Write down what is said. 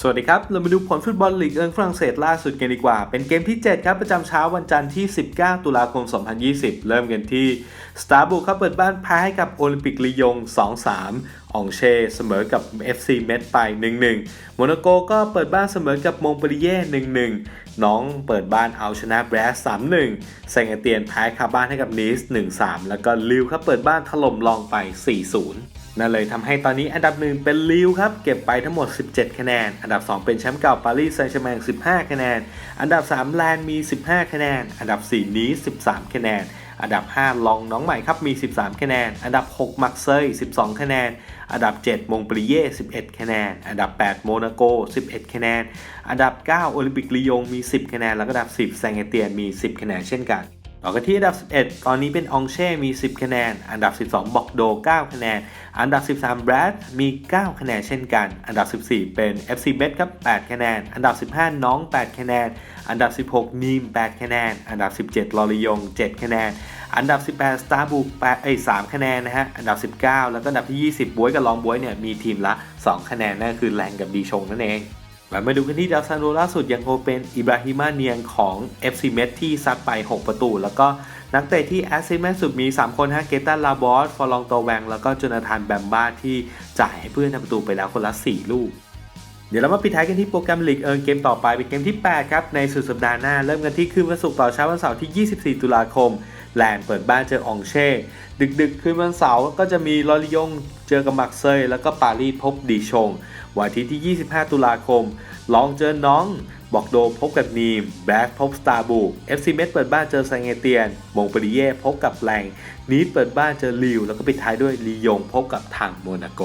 สวัสดีครับ เรามาดูผลฟุตบอลลีกเอิงฝรั่งเศสล่าสุดกันดีกว่า เป็นเกมที่ 7 ครับประจำเช้าวันจันทร์ที่ 19 ตุลาคม 2020 เริ่มกันที่สตาร์บุครับเปิดบ้านแพ้ให้กับโอลิมปิกลียง 2-3อองเชเสมอกับ FC เมดไป 1-1 โมนาโกก็เปิดบ้านเสมอกับมงปรีเย่ 1-1 น้องเปิดบ้านเอาชนะแบรส3-1แซงเตียนแพ้คาบ้านให้กับนีส 1-3 แล้วก็ลิวครับเปิดบ้านถล่มลองไป 4-0 นั่นเลยทำให้ตอนนี้อันดับหนึ่งเป็นลิวครับ เก็บไปทั้งหมด 17 คะแนน อันดับ 2 เป็นแชมป์เก่าปารีสแซงต์แชร์แมง15 คะแนน อันดับ 3 แลนด์มี 15 คะแนน อันดับ 4 นีส13 คะแนน อันดับ 5 ลองน้องใหม่ครับมี 13 คะแนน อันดับ 6 มักเซย 12 คะแนน อันดับ 7 มงปรีเย่ 11 คะแนน อันดับ 8 โมนาโก 11 คะแนน อันดับ 9 โอลิมปิกลียงมี 10 คะแนน แล้วก็อันดับ 10 แซงเอเตียนมี 10 คะแนนเช่นกัน ต่อกันที่อันดับ 11 ตอนนี้เป็นองเช่มี 10 คะแนน อันดับ 12 บอกโด 9 คะแนน อันดับ 13แบรดมี 9 คะแนนเช่นกัน อันดับ 14 เป็น FC b e t ครับ 8 คะแนน อันดับ 15 น้อง 8 คะแนน อันดับ 16 นีม 8 คะแนน อันดับ 17ลอริยง 7 คะแนน อันดับ 18สตาร์บุก8เอ้ย3คะแนนนะฮะ อันดับ 19 แล้วก็อันดับที่ 20บวยกับลองบวยเนี่ยมีทีมละ 2 คะแนนนั่นคือแรงกับดีชงนั่นเอง มามาดูกันที่ดาวซันโดล่าสุดยังคงเป็นอิบราฮิมาเนียงของ FC m e t ที่ซัดไป 6 ประตู แล้วก็นักเตะที่แอสซิสต์แม่สุดมี 3 คนฮะเกตันลาบอส ฟอลองโตแวง แล้วก็จนาธานแบมบ้าที่จ่ายให้เพื่อนทำประตูไปแล้วคนละ 4 ลูก เดี๋ยวเรามาปิดท้ายกันที่โปรแกรมลีกเอิงเกมต่อไปเป็นเกมที่ 8 ครับ ในสุดสัปดาห์หน้า เริ่มกันที่คืนวันศุกร์ต่อเช้าวันเสาร์ที่ 24 ตุลาคม แลนด์เปิดบ้านเจออองเช่ ดึกๆ คืนวันเสาร์ก็จะมีลอริยงเจอกับมักเซย แล้วก็ปารีสพบดีชง วันอาทิตย์ที่ 25 ตุลาคม ลองเจอน้อง บอกโดพบกับนีม แบล็กพบสตาร์บูเอฟซีเมเปิดบ้านเจอแซเอเตียน มงปริเย่พบกับแรงนีดเปิดบ้านเจอลิว แล้วก็ปิดท้ายด้วยลียงพบกับทางโมนาโก